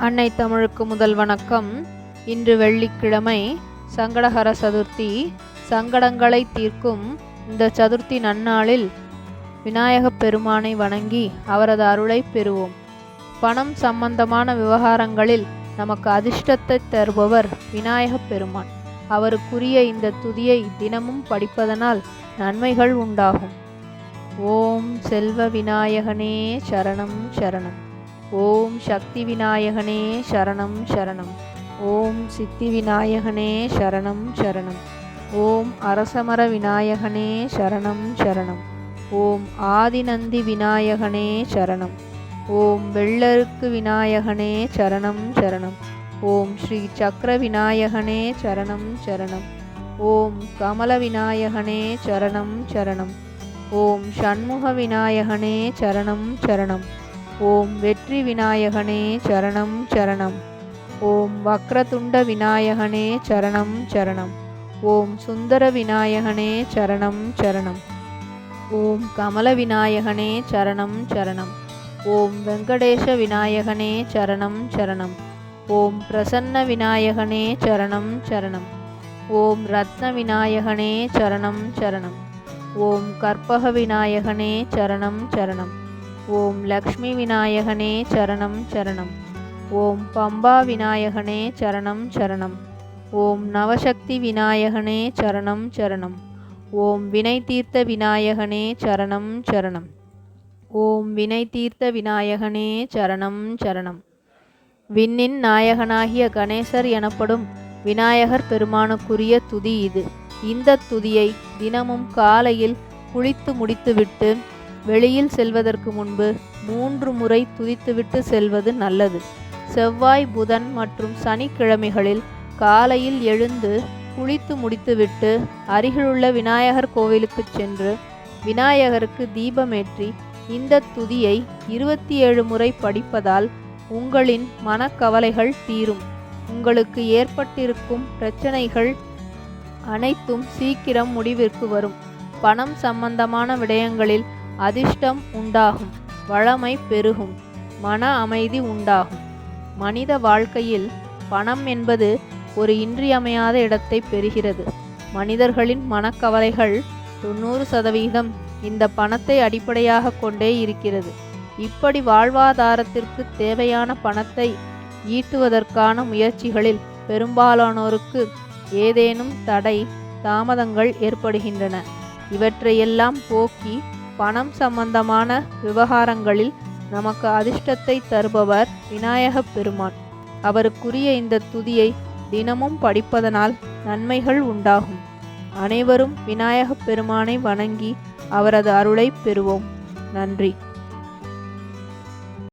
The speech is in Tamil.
அன்னை தமிழுக்கு முதல் வணக்கம். இன்று வெள்ளிக்கிழமை சங்கடஹர சதுர்த்தி. சங்கடங்களை தீர்க்கும் இந்த சதுர்த்தி நன்னாளில் விநாயகப் பெருமானை வணங்கி அவரது அருளை பெறுவோம். பணம் சம்பந்தமான விவகாரங்களில் நமக்கு அதிர்ஷ்டத்தை தருபவர் விநாயகப் பெருமான். அவருக்குரிய இந்த துதியை தினமும் படிப்பதனால் நன்மைகள் உண்டாகும். ஓம் செல்வ விநாயகனே சரணம் சரணம். ஓம் சக்தி விநாயகனே சரணம் சரணம். ஓம் சித்தி விநாயகனே சரணம் சரணம். ஓம் அரசமர விநாயகனே சரணம் சரணம். ஓம் ஆதிநந்தி விநாயகனே சரணம். ஓம் வெள்ளருக்கு விநாயகனே சரணம் சரணம். ஓம் ஸ்ரீ சக்கர விநாயகனே சரணம் சரணம். ஓம் கமல விநாயகனே சரணம் சரணம். ஓம் சண்முக விநாயகனே சரணம் சரணம். ஓம் வெற்றி விநாயகனே சரணம் சரணம். ஓம் வக்ரதுண்ட விநாயகனே சரணம் சரணம். ஓம் சுந்தர விநாயகனே சரணம் சரணம். ஓம் கமல விநாயகனே சரணம் சரணம். ஓம் வெங்கடேஷ விநாயகனே சரணம் சரணம். ஓம் பிரசன்ன விநாயகனே சரணம் சரணம். ஓம் ரத்ன விநாயகனே சரணம் சரணம். ஓம் கற்பக விநாயகனே சரணம் சரணம். ஓம் லக்ஷ்மி விநாயகனே சரணம் சரணம். ஓம் பம்பா விநாயகனே சரணம் சரணம். ஓம் நவசக்தி விநாயகனே சரணம் சரணம். ஓம் வினை தீர்த்த விநாயகனே சரணம் சரணம். ஓம் வினை தீர்த்த விநாயகனே சரணம் சரணம். விண்ணின் நாயகனாகிய கணேசர் எனப்படும் விநாயகர் பெருமானுக்குரிய துதி இது. இந்த துதியை தினமும் காலையில் குளித்து முடித்துவிட்டு வெளியில் செல்வதற்கு முன்பு மூன்று முறை துதித்துவிட்டு செல்வது நல்லது. செவ்வாய் புதன் மற்றும் சனிக்கிழமைகளில் காலையில் எழுந்து குளித்து முடித்துவிட்டு அருகிலுள்ள விநாயகர் கோவிலுக்கு சென்று விநாயகருக்கு தீபமேற்றி இந்த துதியை இருபத்தி ஏழு முறை படிப்பதால் உங்களின் மனக்கவலைகள் தீரும். உங்களுக்கு ஏற்பட்டிருக்கும் பிரச்சனைகள் அனைத்தும் சீக்கிரம் முடிவிற்கு வரும். பணம் சம்பந்தமான விடயங்களில் அதிர்ஷ்டம் உண்டாகும் வளமை பெருகும் மன அமைதி உண்டாகும். மனித வாழ்க்கையில் பணம் என்பது ஒரு இன்றியமையாத இடத்தை பெறுகிறது. மனிதர்களின் மனக்கவலைகள் தொண்ணூறு சதவீதம் இந்த பணத்தை அடிப்படையாக கொண்டே இருக்கிறது. இப்படி வாழ்வாதாரத்திற்கு தேவையான பணத்தை ஈட்டுவதற்கான முயற்சிகளில் பெரும்பாலானோருக்கு ஏதேனும் தடை தாமதங்கள் ஏற்படுகின்றன. இவற்றையெல்லாம் போக்கி பணம் சம்பந்தமான விவகாரங்களில் நமக்கு அதிர்ஷ்டத்தை தருபவர் விநாயகப் பெருமான். அவருக்குரிய இந்த துதியை தினமும் படிப்பதனால் நன்மைகள் உண்டாகும். அனைவரும் விநாயகப் பெருமானை வணங்கி அவரது அருளை பெறுவோம். நன்றி.